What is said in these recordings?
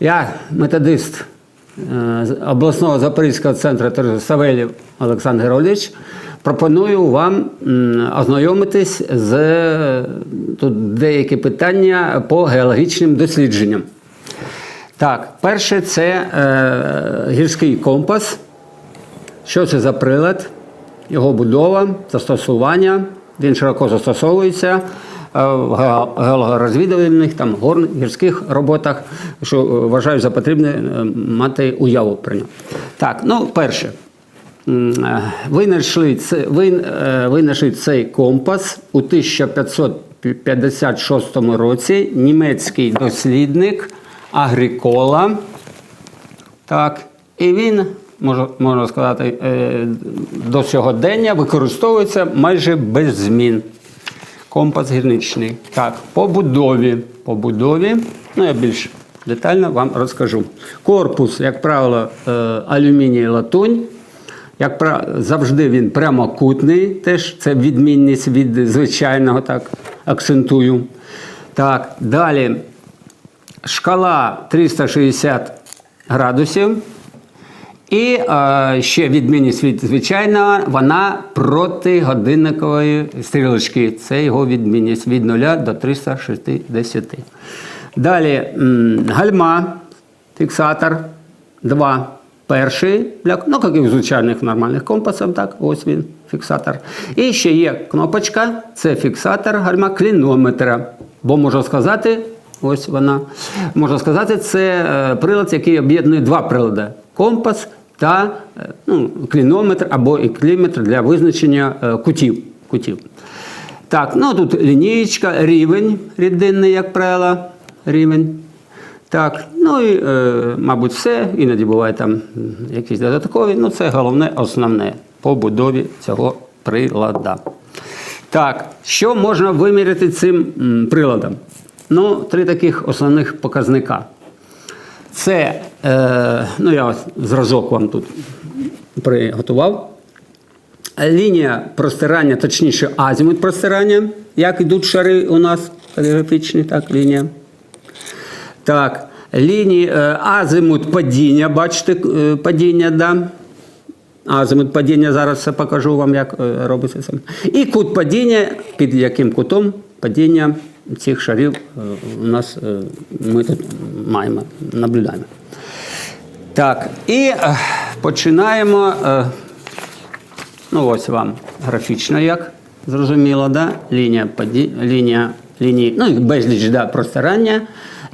Я методист е, обласного Запорізького центру Савелів Олександр Герович. Пропоную вам ознайомитись з е, тут деякі питання по геологічним дослідженням. Так, перше це е, гірський компас. Що це за прилад? Його будова, застосування. Він широко застосовується в геологорозвідувальних, там, гор, гірських роботах, що е, вважаю за потрібне е, мати уяву про нього. Так, ну, перше. Е, Винайшли, винайшли цей компас у 1556 році німецький дослідник Агрікола. Так, і він, можна, сказати, до сьогодення використовується майже без змін. Компас гірничний. Так, по будові. По будові, ну я більш детально вам розкажу. Корпус, як правило, е, алюміній латунь. Як завжди він прямокутний, теж це відмінність від звичайного, так акцентую. Так, далі шкала 360 градусів. І е, ще відмінність від звичайного, вона проти годинникової стрілочки. Це його відмінність від 0 до 360. Далі гальма, фіксатор 2. Перший, для, ну, як і в звичайних нормальних компасів, так, ось він, фіксатор. І ще є кнопочка, це фіксатор гальма клінометра. Бо можна сказати, ось вона, можна сказати, це е, прилад, який об'єднує два прилади: компас та е, ну, клінометр або і кліметр для визначення е, кутів. кутів. Так, ну тут лінієчка, рівень рідинний, як правило, рівень. Так, ну і, е, мабуть, все. Іноді буває там якісь додаткові. Ну, це головне, основне по будові цього прилада. Так, що можна виміряти цим приладом? Ну, три таких основних показника. Це, е, ну я зразок вам тут приготував. Лінія простирання, точніше, азімут простирання, як йдуть шари у нас каліграфічні, так, лінія. Так, лінії е, азимут падіння, бачите, е, падіння, да? Азимут падіння, зараз все покажу вам, як е, робиться. І кут падіння, під яким кутом падіння цих шарів е, у нас е, ми тут маємо, наблюдаємо. Так, і е, починаємо. Ну, ось вам графічно як зрозуміло, да? лінія паді... лінія, лінії, ну, безліч да, простирання,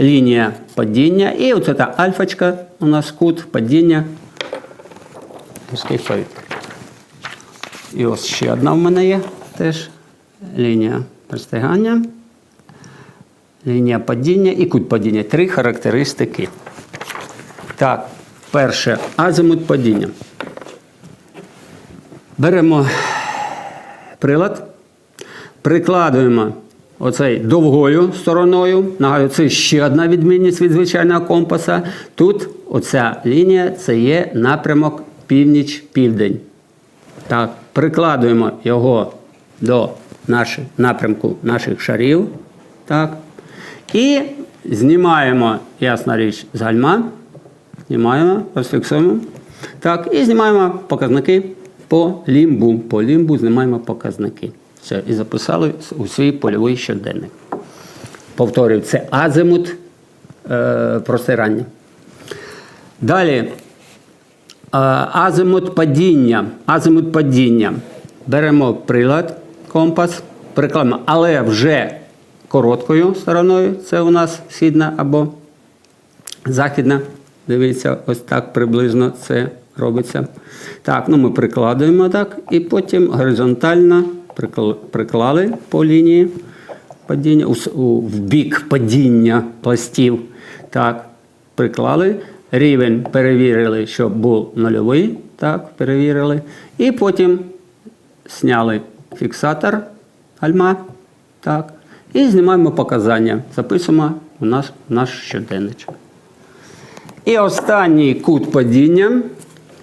лінія падіння. І оце та альфочка у нас кут падіння. І ось ще одна в мене є теж лінія пристигання, лінія падіння і кут падіння. Три характеристики. Так, перше азимут падіння. Беремо прилад, прикладуємо оцей довгою стороною. Нагадую, це ще одна відмінність від звичайного компаса. Тут оця лінія це є напрямок північ-південь. Так, прикладуємо його до наших, напрямку наших шарів. Так. І знімаємо, ясна річ, з гальма. Знімаємо, розфіксуємо. Так, і знімаємо показники по лімбу. По лімбу знімаємо показники. Все, і записали у свій польовий щоденник. Повторюю, це азимут е, простирання. Далі. е, Азимут падіння. Азимут падіння. Беремо прилад, компас, прикладемо, але вже короткою стороною. Це у нас східна або західна. Дивіться, ось так приблизно це робиться. Так, ну ми прикладуємо так, і потім горизонтально приклали по лінії падіння, в бік падіння пластів. Так, приклали. Рівень перевірили, щоб був нульовий. Так, перевірили. І потім зняли фіксатор гальма. Так, і знімаємо показання. Записуємо у нас наш щоденничок. І останній кут падіння.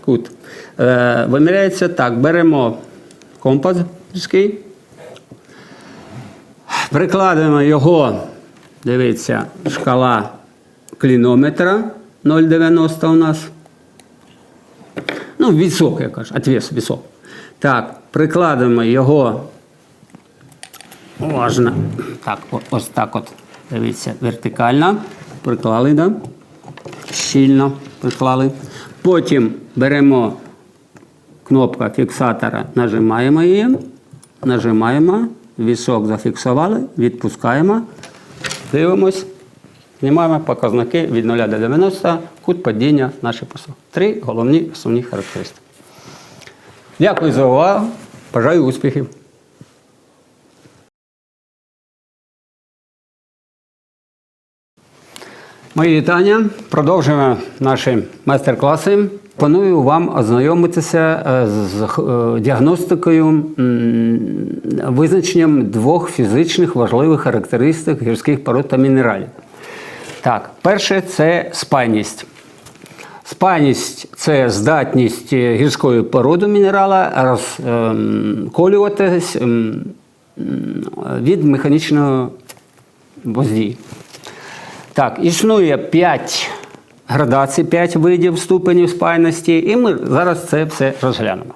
Кут е, виміряється так. Беремо компас гірський, прикладаємо його, дивіться, шкала клінометра 0,90 у нас. Ну, вісок, я кажу, отвес, вісок. Так, прикладемо його уважно. Так, ось так от. Дивіться, вертикально. Приклали, да? Щільно приклали. Потім беремо кнопка фіксатора, нажимаємо її, нажимаємо, вісок зафіксували, відпускаємо, дивимось, знімаємо показники від 0 до 90, кут падіння нашої посуд. Три головні основні характеристики. Дякую за увагу. Бажаю успіхів. Мої вітання. Продовжуємо наші майстер-класи. Планую вам ознайомитися е, з е, діагностикою, визначенням двох фізичних важливих характеристик гірських пород та мінералів. Так, перше це спайність. Спайність це здатність е, гірської породи мінерала розколюватись від механічного воздії. Так, існує 5 градацій, 5 видів ступенів спайності, і ми зараз це все розглянемо.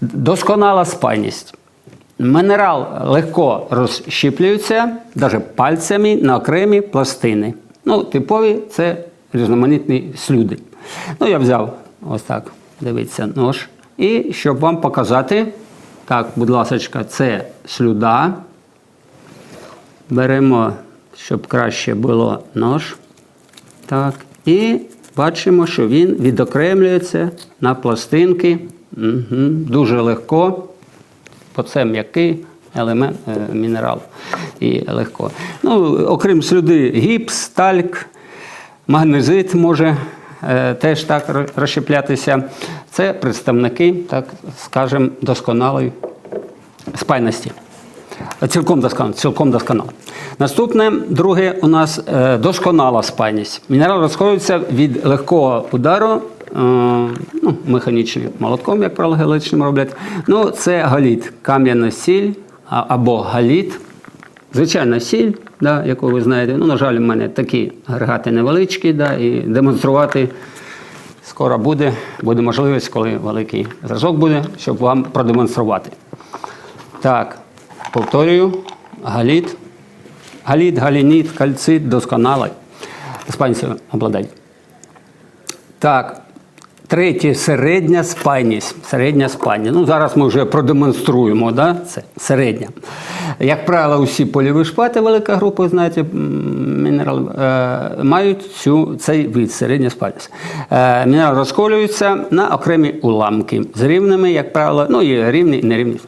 Досконала спайність. Мінерал легко розщіплюється, навіть пальцями на окремі пластини. Ну, типові це різноманітні слюди. Ну, я взяв ось так, дивіться, нож. І щоб вам показати, так, будь ласка, це слюда. Беремо, щоб краще було нож. Так. І бачимо, що він відокремлюється на пластинки. Угу. Дуже легко, бо це м'який елемент е, мінерал. І легко. Ну, окрім слюди, гіпс, тальк, магнезит може е, теж так розщеплятися. Це представники, так скажемо, досконалої спайності. Цілком досконало. Цілком досконало. Наступне, друге, у нас е, досконала спайність. Мінерал розходиться від легкого удару, е, ну, механічним молотком, як правило, геличним роблять. Ну, це галіт, кам'яна сіль або галіт. Звичайна сіль, да, яку ви знаєте. Ну, на жаль, у мене такі агрегати невеличкі, да, і демонструвати скоро буде, буде можливість, коли великий зразок буде, щоб вам продемонструвати. Так, повторюю, галіт, галіт, галініт, кальцит, досконалий. Іспанці обладають. Так, третє середня спайність. Середня спайність. Ну, зараз ми вже продемонструємо, да? це середня. Як правило, усі польові шпати, велика група, знаєте, мінерал, е, мають цю, цей вид середня спайність. Е, мінерал розколюється на окремі уламки з рівними, як правило, ну і рівні і нерівні.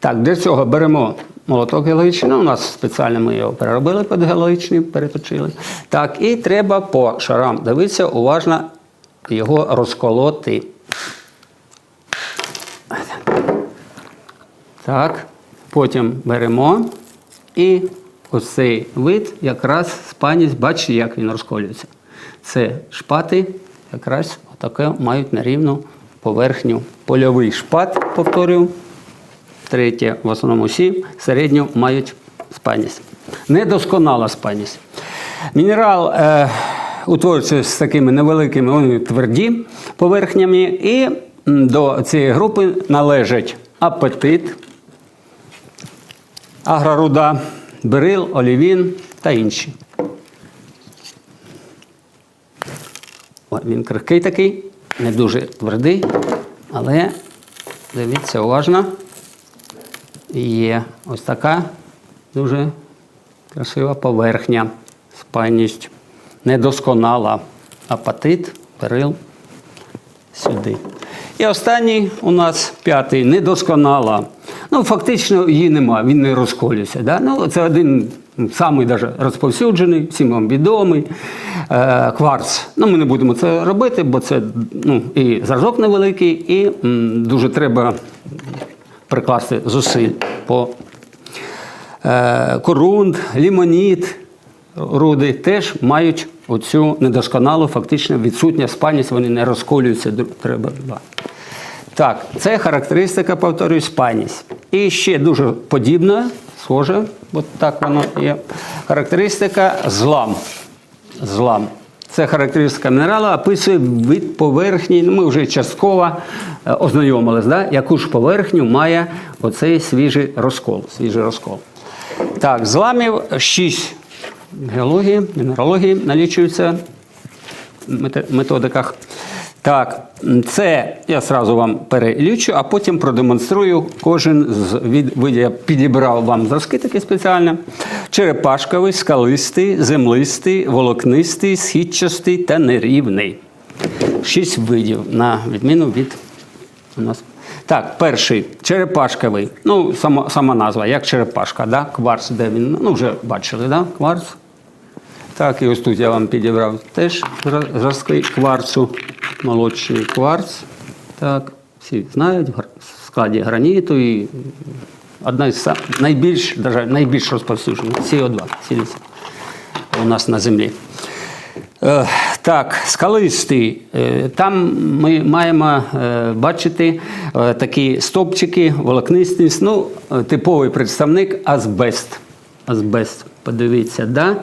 Так, для цього беремо молоток геологічний. Ну, у нас спеціально ми його переробили під геологічний, переточили. Так, і треба по шарам дивитися, уважно його розколоти. Так, потім беремо і ось цей вид якраз спайність, бачите, як він розколюється. Це шпати якраз отаке мають на рівну поверхню. Польовий шпат, повторюю. Третє, в основному всі середню мають спайність. Недосконала спайність. Мінерал е, утворюється з такими невеликими вони тверді поверхнями, і до цієї групи належать апетит, агроруда, берил, олівін та інші. О, він крихкий такий, не дуже твердий, але дивіться уважно. Є ось така дуже красива поверхня, спайність, недосконала. Апатит, перил сюди. І останній у нас п'ятий недосконала. Ну, фактично її нема, він не розколюється. Да? Ну, це один самий даже розповсюджений, всім вам відомий е, кварц. Ну, ми не будемо це робити, бо це ну, і зразок невеликий, і м, дуже треба прикласти зусиль по е, корунд, лімоніт, руди теж мають оцю недосконалу, фактично відсутня спальність, вони не розколюються, треба два. Так, це характеристика, повторюю, спальність. І ще дуже подібна, схоже, от так воно є. Характеристика злам. Злам. Це характеристика мінералу, описує від поверхні. Ну, ми вже частково е, ознайомились, да? яку ж поверхню має оцей свіжий розкол. Свіжий розкол. Так, зламів 6 геології, мінералогії налічуються в методиках. Так, це я сразу вам перелічу, а потім продемонструю кожен з від. Я підібрав вам зразки такі спеціально. Черепашковий, скалистий, землистий, волокнистий, східчастий та нерівний. Шість видів на відміну від у нас. Так, перший черепашковий. Ну, сама, сама назва, як черепашка, да? кварц, де він. Ну, вже бачили, да? кварц. Так, і ось тут я вам підібрав теж зразки кварцу, молочний кварц. Так, всі знають, в складі граніту і одна із найбільш, даже найбільш розповсюджених СО2 сіліцій у нас на землі. Е, Так, скалистий. Е, Там ми маємо е, бачити такі стовпчики, волокнистість. Ну, типовий представник азбест. Азбест. Подивіться, да?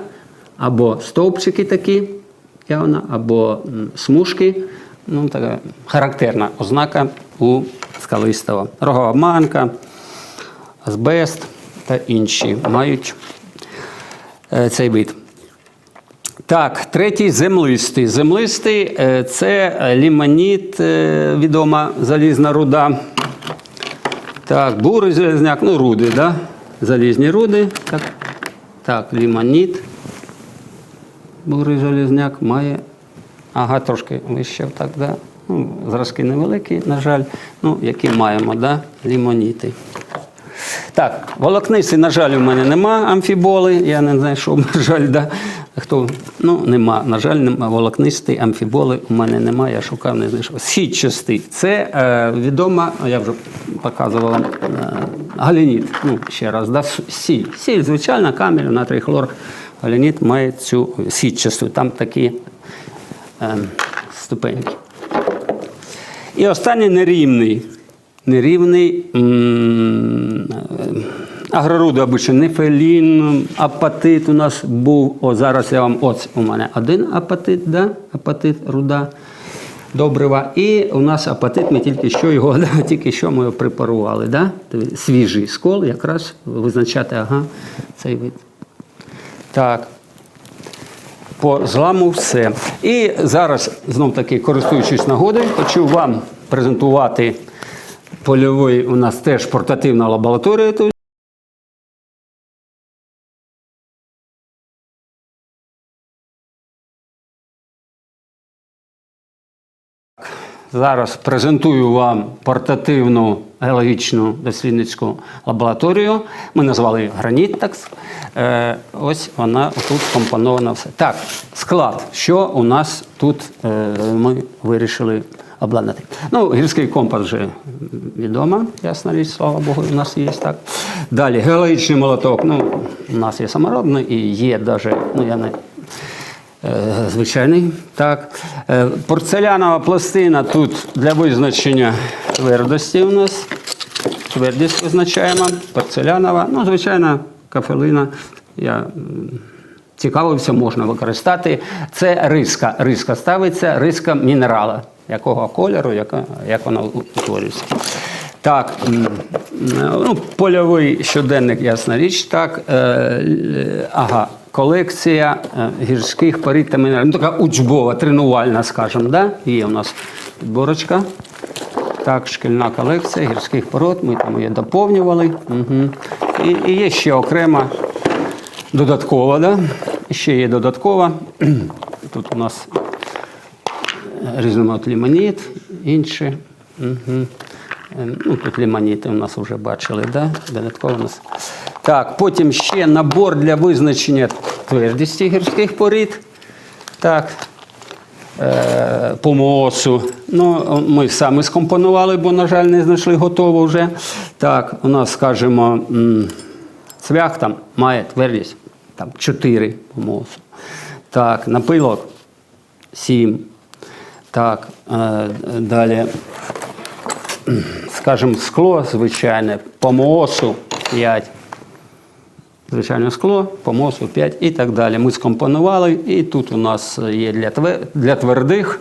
Або стовпчики такі, явно, або смужки. Ну, така характерна ознака у скалистого. Рогова манка, азбест та інші мають е, цей вид. Так, третій землистий. Землистий е, це ліманіт, е, відома залізна руда. Так, бурий залізняк, ну руди, да? залізні руди. Так, так ліманіт. Бурий залізняк має. Ага, трошки вище, так, да. Ну, зразки невеликі, на жаль. Ну, які маємо, да? лімоніти. Так, волокнисти, на жаль, у мене нема амфіболи. Я не знайшов, на жаль, да. Хто? Ну, нема. На жаль, нема волокнисти, амфіболи у мене нема, я шукав, не знайшов. Східчастий. Це е, відома, я вже показувала е, галініт. Ну, ще раз, да, сіль. Сіль, звичайна, камінь, натрій хлор. Галініт має цю сітчасту. Там такі ступеньки. І останній нерівний. Нерівний м, е, агроруди обично нефелін, апатит у нас був. О, зараз я вам ось у мене один апатит, да? апатит, руда добрива. І у нас апатит, ми тільки що його, да, тільки що ми його препарували. Да? Свіжий скол, якраз визначати, ага, цей вид. Так. По зламу все. І зараз, знов таки, користуючись нагодою, хочу вам презентувати польовий у нас теж портативна лабораторія. тут. Зараз презентую вам портативну геологічну дослідницьку лабораторію. Ми назвали її граніт. Так. Е, ось вона тут компонована все. Так, склад. Що у нас тут е, ми вирішили обладнати? Ну, гірський компас вже відомо, ясна річ, слава Богу, у нас є так. Далі геологічний молоток. Ну, у нас є саморобний і є навіть, ну я не Звичайний. Так. Е, Порцелянова пластина тут для визначення твердості у нас. Твердість визначаємо. Порцелянова. Ну, звичайна кафелина. Я цікавився, можна використати. Це риска. Риска ставиться, риска мінерала. Якого кольору, яка, як вона утворюється. Так, ну, польовий щоденник, ясна річ. Так, е, е, ага, колекція е, гірських порід та мінералів. Ну, така учбова, тренувальна, скажімо, да? є у нас підборочка. Так, шкільна колекція гірських пород, ми там її доповнювали. Угу. І, і є ще окрема додаткова, да? ще є додаткова. Тут у нас різноманітний лімоніт, інші. Угу. Ну, тут лімоніти у нас вже бачили, да? додатково у нас. Так, потім ще набор для визначення твердості гірських порід. Так, е, по МООСу. Ну, ми самі скомпонували, бо, на жаль, не знайшли готово вже. Так, у нас, скажімо, цвях там має твердість там, 4 по МООСу. Так, напилок 7. Так, е, далі, скажімо, скло звичайне, по МООСу 5. Звичайно, скло, помосу 5 і так далі. Ми скомпонували, і тут у нас є для, для твердих,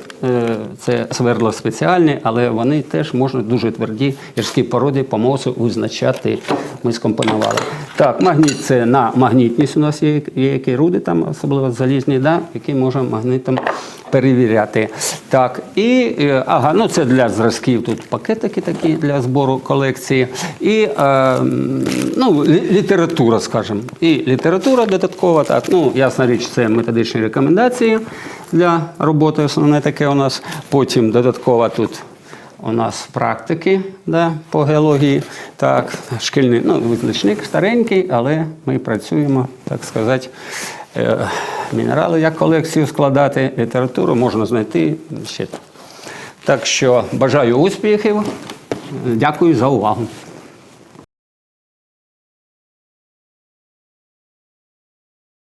це свердло спеціальні, але вони теж можуть дуже тверді гірські породи по МОСу визначати. Ми скомпонували. Так, магніт це на магнітність у нас є, є які руди, там, особливо залізні, да, які можемо магнитом перевіряти. Так, і е, ага, ну це для зразків тут пакетики такі для збору колекції. І е, ну, література, скажімо. І література додаткова, так, ну, ясна річ, це методичні рекомендації для роботи. Основне таке у нас. Потім додаткова тут. У нас практики да, по геології. Так, шкільний ну, визначник старенький, але ми працюємо, так сказати, е, мінерали як колекцію складати, літературу можна знайти ще. Так що бажаю успіхів. Дякую за увагу.